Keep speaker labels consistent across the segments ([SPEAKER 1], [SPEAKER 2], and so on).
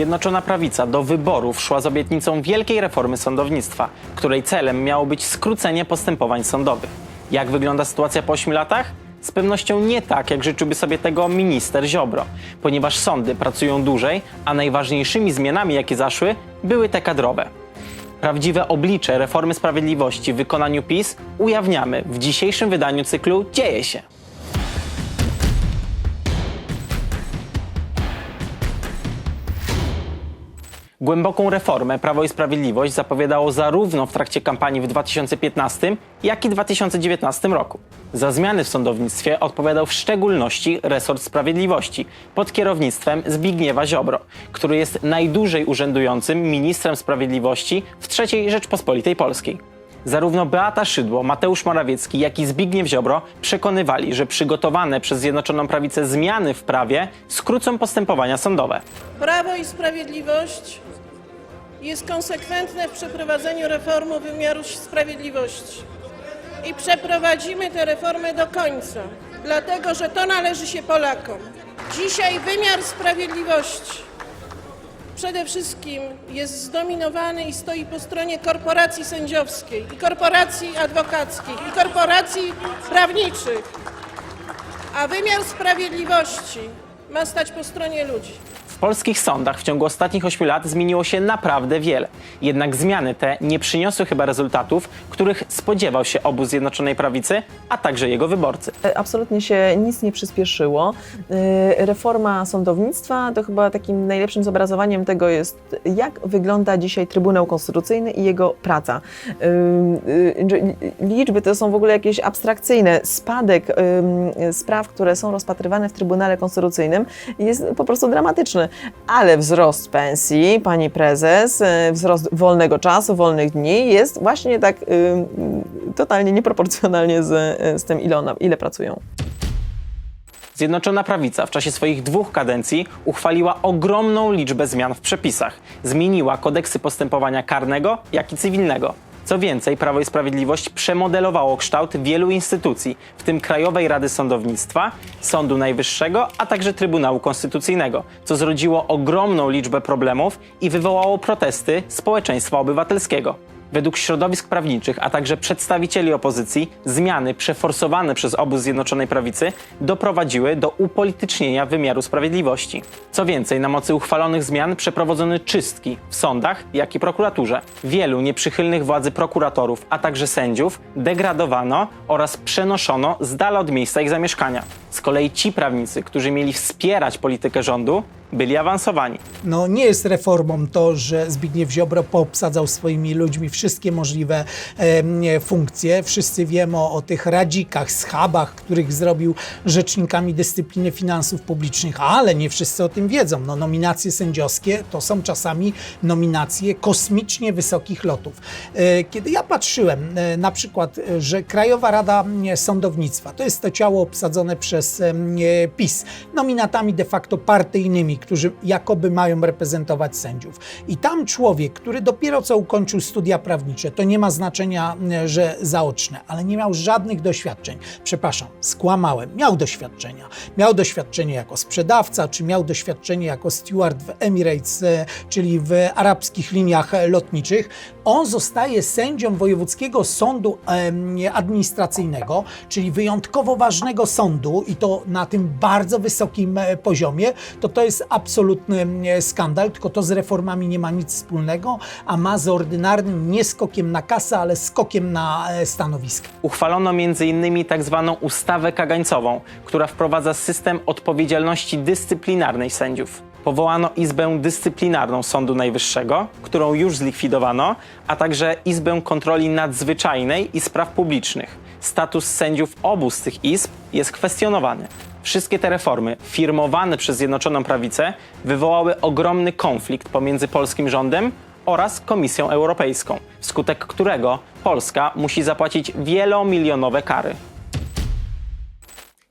[SPEAKER 1] Zjednoczona Prawica do wyborów szła z obietnicą wielkiej reformy sądownictwa, której celem miało być skrócenie postępowań sądowych. Jak wygląda sytuacja po 8 latach? Z pewnością nie tak, jak życzyłby sobie tego minister Ziobro, ponieważ sądy pracują dłużej, a najważniejszymi zmianami, jakie zaszły, były te kadrowe. Prawdziwe oblicze reformy sprawiedliwości w wykonaniu PiS ujawniamy w dzisiejszym wydaniu cyklu Dzieje się. Głęboką reformę Prawo i Sprawiedliwość zapowiadało zarówno w trakcie kampanii w 2015, jak i 2019 roku. Za zmiany w sądownictwie odpowiadał w szczególności resort sprawiedliwości pod kierownictwem Zbigniewa Ziobro, który jest najdłużej urzędującym ministrem sprawiedliwości w III Rzeczpospolitej Polskiej. Zarówno Beata Szydło, Mateusz Morawiecki, jak i Zbigniew Ziobro przekonywali, że przygotowane przez Zjednoczoną Prawicę zmiany w prawie skrócą postępowania sądowe.
[SPEAKER 2] Prawo i Sprawiedliwość jest konsekwentne w przeprowadzeniu reformy wymiaru sprawiedliwości. I przeprowadzimy tę reformę do końca, dlatego że to należy się Polakom. Dzisiaj wymiar sprawiedliwości przede wszystkim jest zdominowany i stoi po stronie korporacji sędziowskiej, i korporacji adwokackich, i korporacji prawniczych. A wymiar sprawiedliwości ma stać po stronie ludzi.
[SPEAKER 1] Polskich sądach w ciągu ostatnich 8 lat zmieniło się naprawdę wiele. Jednak zmiany te nie przyniosły chyba rezultatów, których spodziewał się obóz Zjednoczonej Prawicy, a także jego wyborcy.
[SPEAKER 3] Absolutnie się nic nie przyspieszyło. Yy, Reforma sądownictwa to chyba takim najlepszym zobrazowaniem tego jest, jak wygląda dzisiaj Trybunał Konstytucyjny i jego praca. Yy, Liczby to są w ogóle jakieś abstrakcyjne. Spadek spraw, które są rozpatrywane w Trybunale Konstytucyjnym jest po prostu dramatyczny. Ale wzrost pensji pani prezes, yy, wzrost wolnego czasu, wolnych dni jest właśnie tak yy, totalnie nieproporcjonalnie z, z tym, ile, ona, ile pracują.
[SPEAKER 1] Zjednoczona Prawica w czasie swoich dwóch kadencji uchwaliła ogromną liczbę zmian w przepisach. Zmieniła kodeksy postępowania karnego, jak i cywilnego. Co więcej, Prawo i Sprawiedliwość przemodelowało kształt wielu instytucji, w tym Krajowej Rady Sądownictwa, Sądu Najwyższego, a także Trybunału Konstytucyjnego, co zrodziło ogromną liczbę problemów i wywołało protesty społeczeństwa obywatelskiego. Według środowisk prawniczych, a także przedstawicieli opozycji, zmiany przeforsowane przez obóz Zjednoczonej Prawicy doprowadziły do upolitycznienia wymiaru sprawiedliwości. Co więcej, na mocy uchwalonych zmian przeprowadzono czystki w sądach, jak i prokuraturze. Wielu nieprzychylnych władzy prokuratorów, a także sędziów degradowano oraz przenoszono z dala od miejsca ich zamieszkania. Z kolei ci prawnicy, którzy mieli wspierać politykę rządu, byli awansowani.
[SPEAKER 4] No nie jest reformą to, że Zbigniew Ziobro poobsadzał swoimi ludźmi wszystkie możliwe em, funkcje. Wszyscy wiemy o, o tych radzikach, schabach, których zrobił rzecznikami dyscypliny finansów publicznych, ale nie wszyscy o tym wiedzą. No, nominacje sędziowskie to są czasami nominacje kosmicznie wysokich lotów. E, Kiedy ja patrzyłem e, na przykład, e, że Krajowa Rada e, Sądownictwa to jest to ciało obsadzone przez e, PiS, nominatami de facto partyjnymi, którzy jakoby mają reprezentować sędziów. I tam człowiek, który dopiero co ukończył studia prawnicze, to nie ma znaczenia, e, że zaoczne, ale nie miał żadnych doświadczeń. Przepraszam, skłamałem. Miał doświadczenia. Miał doświadczenie jako sprzedawca, czy miał doświadczenie jako steward w Emirates, e, czyli w arabskich liniach e, lotniczych. On zostaje sędzią Wojewódzkiego Sądu Administracyjnego, czyli wyjątkowo ważnego sądu i to na tym bardzo wysokim e, poziomie, to to jest absolutny skandal, tylko to z reformami nie ma nic wspólnego, a ma z ordynarnym nie skokiem na kasę, ale skokiem na e, stanowiska.
[SPEAKER 1] Uchwalono m.in. tak ustawę kagańcową, która wprowadza system odpowiedzialności dyscyplinarnej sędziów. Powołano Izbę Dyscyplinarną Sądu Najwyższego, którą już zlikwidowano, a także Izbę Kontroli Nadzwyczajnej i Spraw Publicznych. Status sędziów obu z tych izb jest kwestionowany. Wszystkie te reformy, firmowane przez Zjednoczoną Prawicę, wywołały ogromny konflikt pomiędzy polskim rządem oraz Komisją Europejską, wskutek którego Polska musi zapłacić wielomilionowe kary.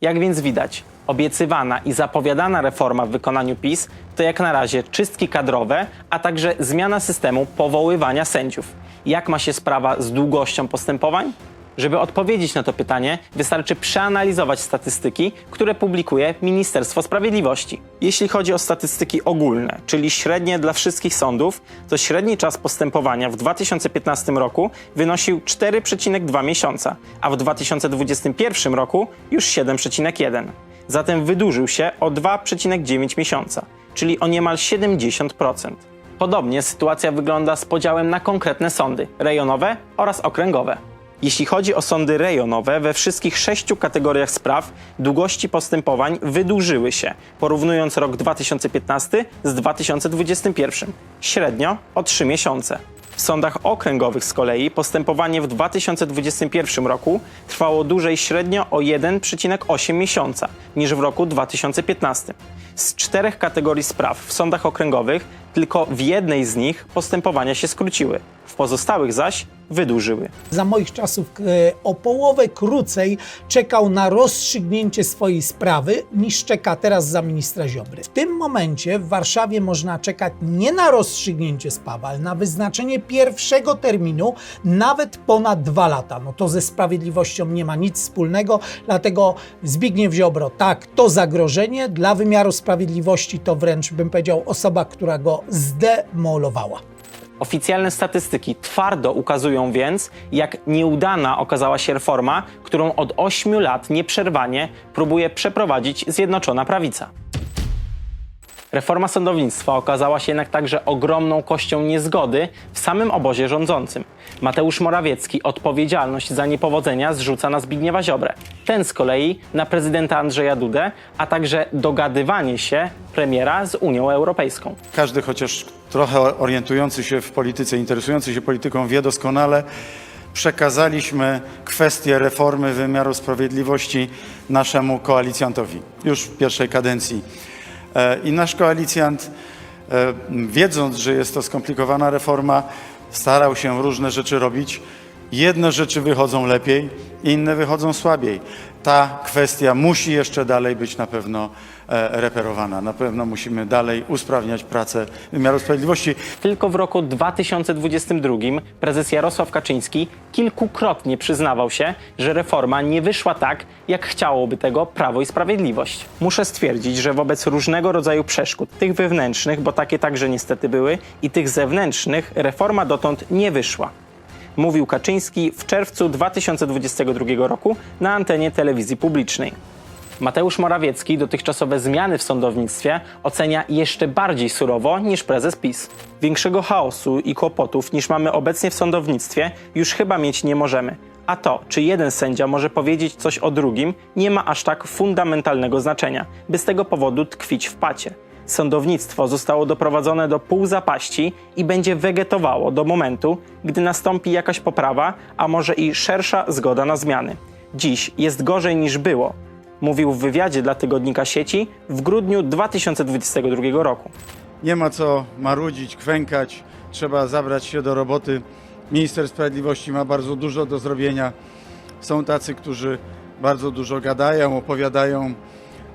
[SPEAKER 1] Jak więc widać, obiecywana i zapowiadana reforma w wykonaniu PiS to jak na razie czystki kadrowe, a także zmiana systemu powoływania sędziów. Jak ma się sprawa z długością postępowań? Żeby odpowiedzieć na to pytanie, wystarczy przeanalizować statystyki, które publikuje Ministerstwo Sprawiedliwości. Jeśli chodzi o statystyki ogólne, czyli średnie dla wszystkich sądów, to średni czas postępowania w 2015 roku wynosił 4,2 miesiąca, a w 2021 roku już 7,1. Zatem wydłużył się o 2,9 miesiąca, czyli o niemal 70%. Podobnie sytuacja wygląda z podziałem na konkretne sądy rejonowe oraz okręgowe. Jeśli chodzi o sądy rejonowe, we wszystkich sześciu kategoriach spraw długości postępowań wydłużyły się, porównując rok 2015 z 2021, średnio o 3 miesiące. W sądach okręgowych z kolei postępowanie w 2021 roku trwało dłużej średnio o 1,8 miesiąca niż w roku 2015. Z czterech kategorii spraw w sądach okręgowych tylko w jednej z nich postępowania się skróciły, w pozostałych zaś wydłużyły.
[SPEAKER 4] Za moich czasów e, o połowę krócej czekał na rozstrzygnięcie swojej sprawy niż czeka teraz za ministra Ziobry. W tym momencie w Warszawie można czekać nie na rozstrzygnięcie sprawy, ale na wyznaczenie pierwszego terminu nawet ponad dwa lata. No to ze sprawiedliwością nie ma nic wspólnego, dlatego Zbigniew Ziobro, tak, to zagrożenie dla wymiaru sprawiedliwości to wręcz bym powiedział osoba, która go zdemolowała.
[SPEAKER 1] Oficjalne statystyki twardo ukazują więc, jak nieudana okazała się reforma, którą od 8 lat nieprzerwanie próbuje przeprowadzić Zjednoczona Prawica. Reforma sądownictwa okazała się jednak także ogromną kością niezgody w samym obozie rządzącym. Mateusz Morawiecki odpowiedzialność za niepowodzenia zrzuca na Zbigniewa Ziobrę. Ten z kolei na prezydenta Andrzeja Dudę, a także dogadywanie się premiera z Unią Europejską.
[SPEAKER 5] Każdy chociaż trochę orientujący się w polityce, interesujący się polityką wie doskonale, przekazaliśmy kwestię reformy wymiaru sprawiedliwości naszemu koalicjantowi już w pierwszej kadencji. E, I nasz koalicjant, e, wiedząc, że jest to skomplikowana reforma, starał się różne rzeczy robić. Jedne rzeczy wychodzą lepiej, inne wychodzą słabiej. Ta kwestia musi jeszcze dalej być na pewno e, reperowana. Na pewno musimy dalej usprawniać pracę wymiaru sprawiedliwości.
[SPEAKER 1] Tylko w roku 2022 prezes Jarosław Kaczyński kilkukrotnie przyznawał się, że reforma nie wyszła tak, jak chciałoby tego Prawo i Sprawiedliwość. Muszę stwierdzić, że wobec różnego rodzaju przeszkód, tych wewnętrznych, bo takie także niestety były, i tych zewnętrznych, reforma dotąd nie wyszła. Mówił Kaczyński w czerwcu 2022 roku na antenie telewizji publicznej. Mateusz Morawiecki dotychczasowe zmiany w sądownictwie ocenia jeszcze bardziej surowo niż prezes PiS. Większego chaosu i kłopotów niż mamy obecnie w sądownictwie już chyba mieć nie możemy. A to, czy jeden sędzia może powiedzieć coś o drugim, nie ma aż tak fundamentalnego znaczenia, by z tego powodu tkwić w pacie. Sądownictwo zostało doprowadzone do półzapaści i będzie wegetowało do momentu, gdy nastąpi jakaś poprawa, a może i szersza zgoda na zmiany. Dziś jest gorzej niż było, mówił w wywiadzie dla tygodnika sieci w grudniu 2022 roku.
[SPEAKER 5] Nie ma co marudzić, kwękać, trzeba zabrać się do roboty. Minister Sprawiedliwości ma bardzo dużo do zrobienia. Są tacy, którzy bardzo dużo gadają, opowiadają,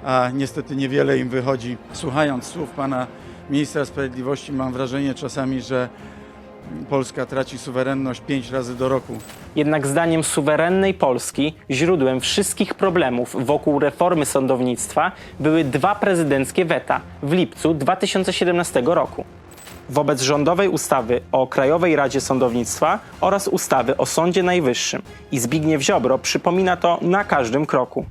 [SPEAKER 5] a niestety niewiele im wychodzi. Słuchając słów pana ministra Sprawiedliwości, mam wrażenie czasami, że Polska traci suwerenność pięć razy do roku.
[SPEAKER 1] Jednak zdaniem suwerennej Polski źródłem wszystkich problemów wokół reformy sądownictwa były dwa prezydenckie weta w lipcu 2017 roku. Wobec rządowej ustawy o Krajowej Radzie Sądownictwa oraz ustawy o Sądzie Najwyższym. I Zbigniew Ziobro przypomina to na każdym kroku.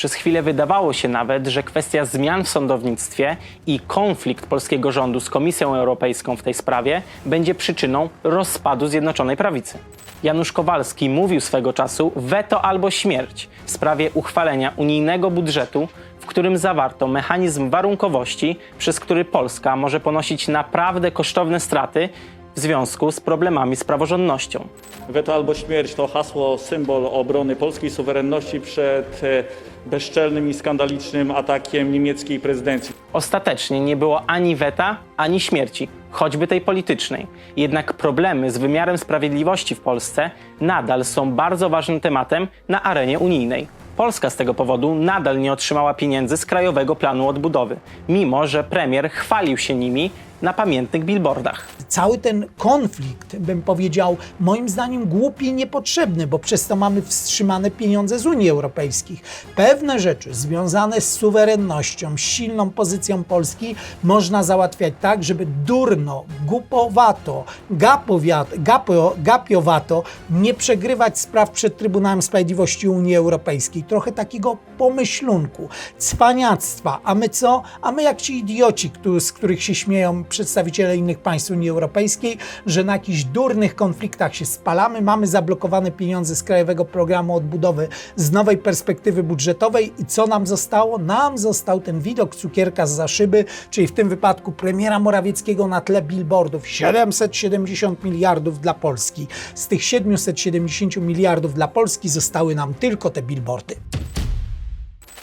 [SPEAKER 1] Przez chwilę wydawało się nawet, że kwestia zmian w sądownictwie i konflikt polskiego rządu z Komisją Europejską w tej sprawie będzie przyczyną rozpadu Zjednoczonej Prawicy. Janusz Kowalski mówił swego czasu weto albo śmierć w sprawie uchwalenia unijnego budżetu, w którym zawarto mechanizm warunkowości, przez który Polska może ponosić naprawdę kosztowne straty w związku z problemami z praworządnością.
[SPEAKER 6] Weto albo śmierć to hasło, symbol obrony polskiej suwerenności przed e, bezczelnym i skandalicznym atakiem niemieckiej prezydencji.
[SPEAKER 1] Ostatecznie nie było ani weta, ani śmierci, choćby tej politycznej. Jednak problemy z wymiarem sprawiedliwości w Polsce nadal są bardzo ważnym tematem na arenie unijnej. Polska z tego powodu nadal nie otrzymała pieniędzy z Krajowego Planu Odbudowy, mimo że premier chwalił się nimi na pamiętnych billboardach.
[SPEAKER 4] cały ten konflikt, bym powiedział, moim zdaniem głupi i niepotrzebny, bo przez to mamy wstrzymane pieniądze z Unii Europejskich. Pewne rzeczy związane z suwerennością, silną pozycją Polski można załatwiać tak, żeby durno, głupowato, gapowiat, gapo, gapiowato nie przegrywać spraw przed Trybunałem Sprawiedliwości Unii Europejskiej. Trochę takiego pomyślunku, cwaniactwa. A my co? A my jak ci idioci, z których się śmieją przedstawiciele innych państw Unii Europejskiej, że na jakichś durnych konfliktach się spalamy, mamy zablokowane pieniądze z Krajowego Programu Odbudowy, z nowej perspektywy budżetowej i co nam zostało? Nam został ten widok cukierka z za szyby, czyli w tym wypadku premiera Morawieckiego na tle billboardów 770 miliardów dla Polski. Z tych 770 miliardów dla Polski zostały nam tylko te billboardy.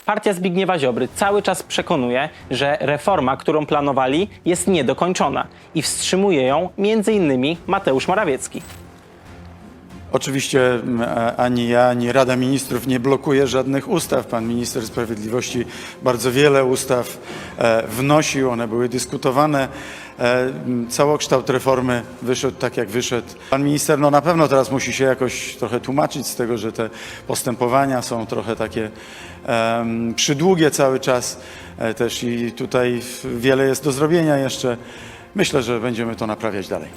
[SPEAKER 1] Partia Zbigniewa Ziobry cały czas przekonuje, że reforma, którą planowali, jest niedokończona i wstrzymuje ją m.in. Mateusz Morawiecki.
[SPEAKER 5] Oczywiście m, a- ani ja, ani Rada Ministrów nie blokuje żadnych ustaw. Pan minister sprawiedliwości bardzo wiele ustaw e, wnosił, one były dyskutowane. E, całokształt reformy wyszedł tak, jak wyszedł. Pan minister no, na pewno teraz musi się jakoś trochę tłumaczyć z tego, że te postępowania są trochę takie em, przydługie cały czas e, też i tutaj wiele jest do zrobienia jeszcze. Myślę, że będziemy to naprawiać dalej.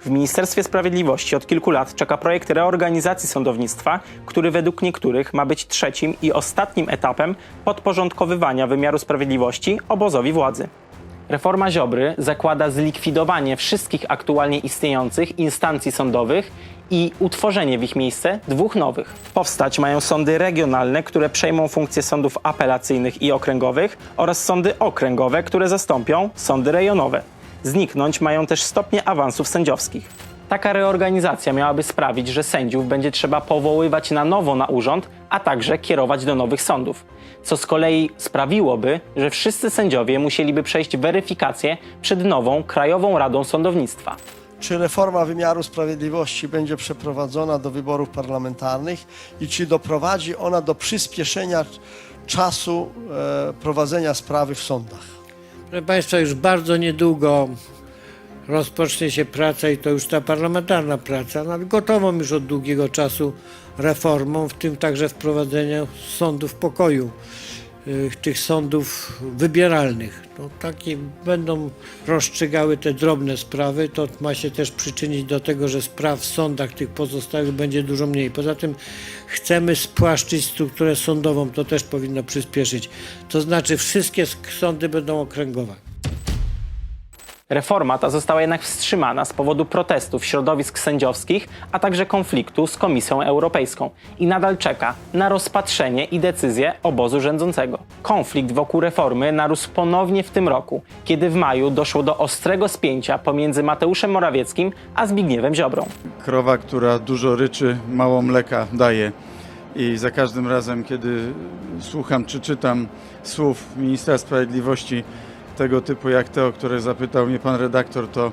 [SPEAKER 1] W Ministerstwie Sprawiedliwości od kilku lat czeka projekt reorganizacji sądownictwa, który według niektórych ma być trzecim i ostatnim etapem podporządkowywania wymiaru sprawiedliwości obozowi władzy. Reforma Ziobry zakłada zlikwidowanie wszystkich aktualnie istniejących instancji sądowych i utworzenie w ich miejsce dwóch nowych. Powstać mają sądy regionalne, które przejmą funkcje sądów apelacyjnych i okręgowych oraz sądy okręgowe, które zastąpią sądy rejonowe. Zniknąć mają też stopnie awansów sędziowskich. Taka reorganizacja miałaby sprawić, że sędziów będzie trzeba powoływać na nowo na urząd, a także kierować do nowych sądów. Co z kolei sprawiłoby, że wszyscy sędziowie musieliby przejść weryfikację przed nową Krajową Radą Sądownictwa.
[SPEAKER 7] czy reforma wymiaru sprawiedliwości będzie przeprowadzona do wyborów parlamentarnych i czy doprowadzi ona do przyspieszenia czasu e, prowadzenia sprawy w sądach.
[SPEAKER 8] Proszę Państwa, już bardzo niedługo rozpocznie się praca i to już ta parlamentarna praca nad gotową już od długiego czasu reformą, w tym także wprowadzeniu sądów pokoju, y, tych sądów wybieralnych. No, takie będą rozstrzygały te drobne sprawy, to ma się też przyczynić do tego, że spraw w sądach tych pozostałych będzie dużo mniej. Poza tym chcemy spłaszczyć strukturę sądową, to też powinno przyspieszyć. To znaczy wszystkie sądy będą okręgowe.
[SPEAKER 1] Reforma ta została jednak wstrzymana z powodu protestów środowisk sędziowskich, a także konfliktu z Komisją Europejską i nadal czeka na rozpatrzenie i decyzję obozu rządzącego. Konflikt wokół reformy narósł ponownie w tym roku, kiedy w maju doszło do ostrego spięcia pomiędzy Mateuszem Morawieckim a Zbigniewem Ziobrą.
[SPEAKER 5] krowa, która dużo ryczy, mało mleka daje. I za każdym razem, kiedy słucham czy czytam słów ministra sprawiedliwości tego typu jak te, o które zapytał mnie pan redaktor, to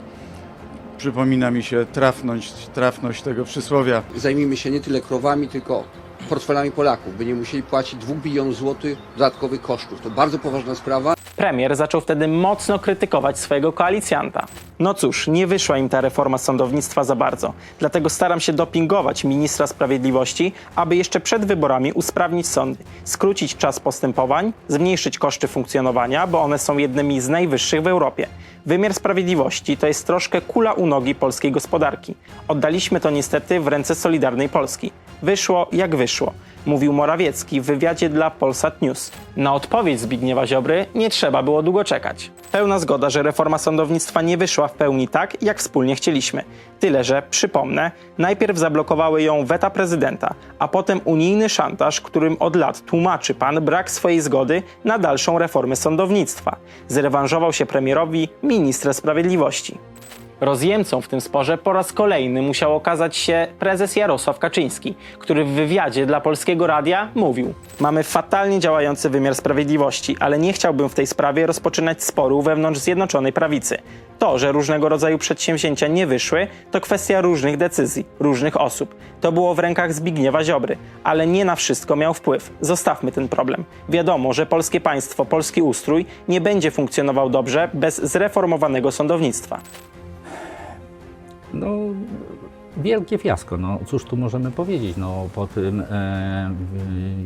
[SPEAKER 5] przypomina mi się trafność, trafność tego przysłowia.
[SPEAKER 9] zajmijmy się nie tyle krowami, tylko portfelami Polaków, by nie musieli płacić 2 bilionów złotych dodatkowych kosztów. To bardzo poważna sprawa.
[SPEAKER 1] Premier zaczął wtedy mocno krytykować swojego koalicjanta. No cóż, nie wyszła im ta reforma sądownictwa za bardzo. Dlatego staram się dopingować ministra sprawiedliwości, aby jeszcze przed wyborami usprawnić sądy, skrócić czas postępowań, zmniejszyć koszty funkcjonowania, bo one są jednymi z najwyższych w Europie. Wymiar sprawiedliwości to jest troszkę kula u nogi polskiej gospodarki. Oddaliśmy to niestety w ręce Solidarnej Polski. Wyszło jak wyszło, mówił Morawiecki w wywiadzie dla Polsat News. Na odpowiedź Zbigniewa Ziobry nie trzeba było długo czekać. Pełna zgoda, że reforma sądownictwa nie wyszła w pełni tak, jak wspólnie chcieliśmy. Tyle, że, przypomnę, najpierw zablokowały ją weta prezydenta, a potem unijny szantaż, którym od lat tłumaczy pan brak swojej zgody na dalszą reformę sądownictwa. Zrewanżował się premierowi minister sprawiedliwości. Rozjemcą w tym sporze po raz kolejny musiał okazać się prezes Jarosław Kaczyński, który w wywiadzie dla Polskiego Radia mówił: Mamy fatalnie działający wymiar sprawiedliwości, ale nie chciałbym w tej sprawie rozpoczynać sporu wewnątrz Zjednoczonej Prawicy. To, że różnego rodzaju przedsięwzięcia nie wyszły, to kwestia różnych decyzji, różnych osób. To było w rękach Zbigniewa Ziobry, ale nie na wszystko miał wpływ. Zostawmy ten problem. Wiadomo, że polskie państwo, polski ustrój nie będzie funkcjonował dobrze bez zreformowanego sądownictwa.
[SPEAKER 10] No, wielkie fiasko. No, cóż tu możemy powiedzieć? No, po tym, e,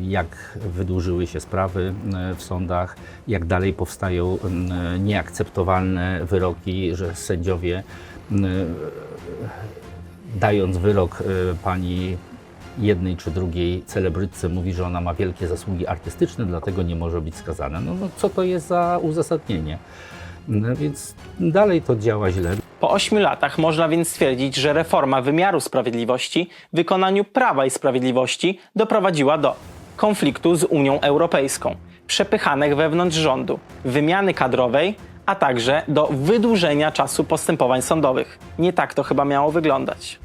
[SPEAKER 10] jak wydłużyły się sprawy e, w sądach, jak dalej powstają nieakceptowalne wyroki, że sędziowie, e, dając wyrok e, pani jednej czy drugiej celebrytce mówi, że ona ma wielkie zasługi artystyczne, dlatego nie może być skazana. No, no co to jest za uzasadnienie? No, więc dalej to działa źle.
[SPEAKER 1] Po ośmiu latach można więc stwierdzić, że reforma wymiaru sprawiedliwości w wykonaniu Prawa i Sprawiedliwości doprowadziła do konfliktu z Unią Europejską, przepychanek wewnątrz rządu, wymiany kadrowej, a także do wydłużenia czasu postępowań sądowych. Nie tak to chyba miało wyglądać.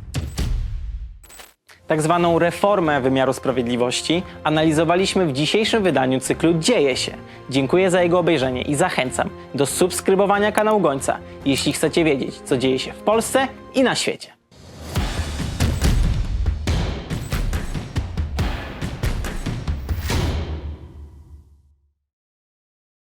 [SPEAKER 1] Tak zwaną reformę wymiaru sprawiedliwości analizowaliśmy w dzisiejszym wydaniu cyklu Dzieje się. Dziękuję za jego obejrzenie i zachęcam do subskrybowania kanału Gońca, jeśli chcecie wiedzieć, co dzieje się w Polsce i na świecie.